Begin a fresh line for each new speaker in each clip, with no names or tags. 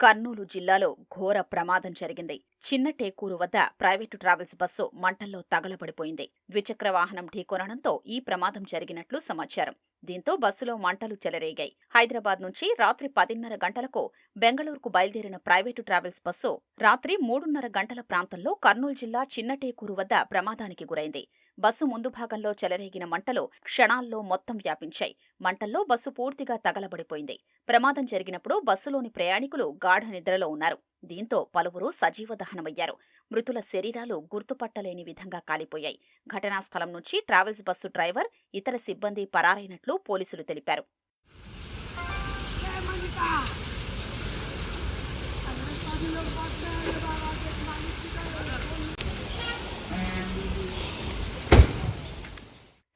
కర్నూలు జిల్లాలో ఘోర ప్రమాదం జరిగింది. చిన్న టేకూరు వద్ద ప్రైవేటు ట్రావెల్స్ బస్సు మంటల్లో తగలబడిపోయింది. ద్విచక్ర వాహనం ఢీకొనడంతో ఈ ప్రమాదం జరిగినట్లు సమాచారం. దీంతో బస్సులో మంటలు చెలరేగాయి. హైదరాబాద్ నుంచి రాత్రి పదిన్నర గంటలకు బెంగళూరుకు బయలుదేరిన ప్రైవేటు ట్రావెల్స్ బస్సు రాత్రి మూడున్నర గంటల ప్రాంతంలో కర్నూలు జిల్లా చిన్నటేకూరు వద్ద ప్రమాదానికి గురైంది. బస్సు ముందు భాగంలో చెలరేగిన మంటలు క్షణాల్లో మొత్తం వ్యాపించాయి. మంటల్లో బస్సు పూర్తిగా తగలబడిపోయింది. ప్రమాదం జరిగినప్పుడు బస్సులోని ప్రయాణికులు గాఢ నిద్రలో ఉన్నారు. దీంతో పలువురు సజీవ దహనమయ్యారు. మృతుల శరీరాలు గుర్తుపట్టలేని విధంగా కాలిపోయాయి. ఘటనా స్థలం నుంచి ట్రావెల్స్ బస్సు డ్రైవర్ ఇతర సిబ్బంది పరారైనట్లు పోలీసులు తెలిపారు.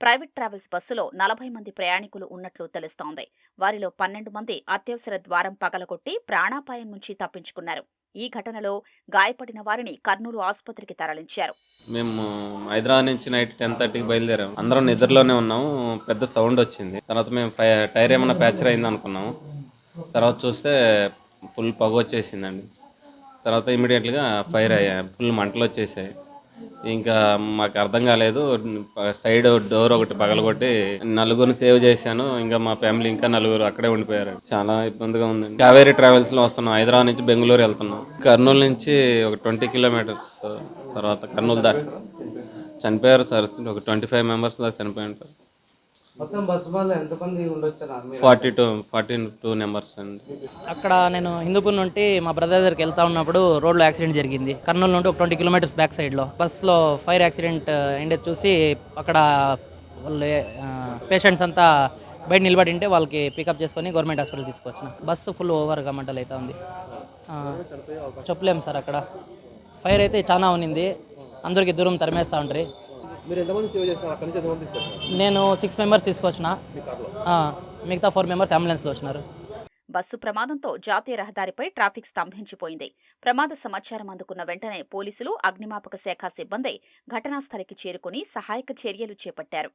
ప్రైవేట్ ట్రావెల్స్ బస్సులో నలభై మంది ప్రయాణికులు ఉన్నట్లు తెలుస్తోంది. వారిలో పన్నెండు మంది అత్యవసర ద్వారం పగలగొట్టి ప్రాణాపాయం నుంచి తప్పించుకున్నారు. ఈ ఘటనలో గాయపడిన వారిని కర్నూలు ఆసుపత్రికి తరలించారు.
మేము హైదరాబాద్ నుంచి నైట్ టెన్ థర్టీకి బయలుదేరాము అందరం నిద్రలోనే ఉన్నాము పెద్ద సౌండ్ వచ్చింది. తర్వాత మేము టైర్ ఏమైనా ప్యాచర్ అయింది అనుకున్నాము తర్వాత చూస్తే ఫుల్ పొగ వచ్చేసిందండి. తర్వాత ఇమీడియట్గా ఫైర్ అయ్యాయి ఫుల్ మంటలు వచ్చేసాయి. ఇంకా మాకు అర్థం కాలేదు. సైడ్ డోర్ ఒకటి పగలగొట్టి నలుగురిని సేవ్ చేశాను. ఇంకా మా ఫ్యామిలీ ఇంకా నలుగురు అక్కడే ఉండిపోయారు. చాలా ఇబ్బందిగా ఉందండి. కావేరీ ట్రావెల్స్లో వస్తున్నాం. హైదరాబాద్ నుంచి బెంగళూరు వెళ్తున్నాం. కర్నూలు నుంచి ఒక ట్వంటీ కిలోమీటర్స్ తర్వాత కర్నూలు దాకా. చనిపోయారు సార్. ఒక ట్వంటీ ఫైవ్ మెంబర్స్ దాకా చనిపోయి ఉంటారు.
మొత్తం బస్సు వాళ్ళు ఎంతమంది ఉండొచ్చారా మీరు
forty two forty two numbers అండి.
అక్కడ నేను హిందూపూర్ నుండి మా బ్రదర్ దగ్గరికి వెళ్తా ఉన్నప్పుడు రోడ్లో యాక్సిడెంట్ జరిగింది. కర్నూలు నుండి ఒక ట్వంటీ కిలోమీటర్స్ బ్యాక్ సైడ్లో. బస్సులో ఫైర్ యాక్సిడెంట్ అయిండేది చూసి అక్కడ వాళ్ళు పేషెంట్స్ అంతా బయట నిలబడి ఉంటే వాళ్ళకి పికప్ చేసుకొని గవర్నమెంట్ హాస్పిటల్ తీసుకొచ్చిన. బస్సు ఫుల్ ఓవర్గా మంటలు అయితే ఉంది. చెప్పలేము సార్ అక్కడ. ఫైర్ అయితే చాలా ఉన్నింది. అందరికి దూరం తరిమేస్తా ఉంటారు నేను సిక్స్ మెంబర్స్ తీసుకొచ్చిన. ఆ, మిగతా ఫోర్ మెంబర్స్ అంబులెన్స్లో వచ్చినారు.
బస్సు ప్రమాదంతో జాతీయ రహదారిపై ట్రాఫిక్ స్తంభించిపోయింది. ప్రమాద సమాచారం అందుకున్న వెంటనే పోలీసులు అగ్నిమాపక శాఖ సిబ్బంది ఘటనా స్థలికి చేరుకుని సహాయక చర్యలు చేపట్టారు.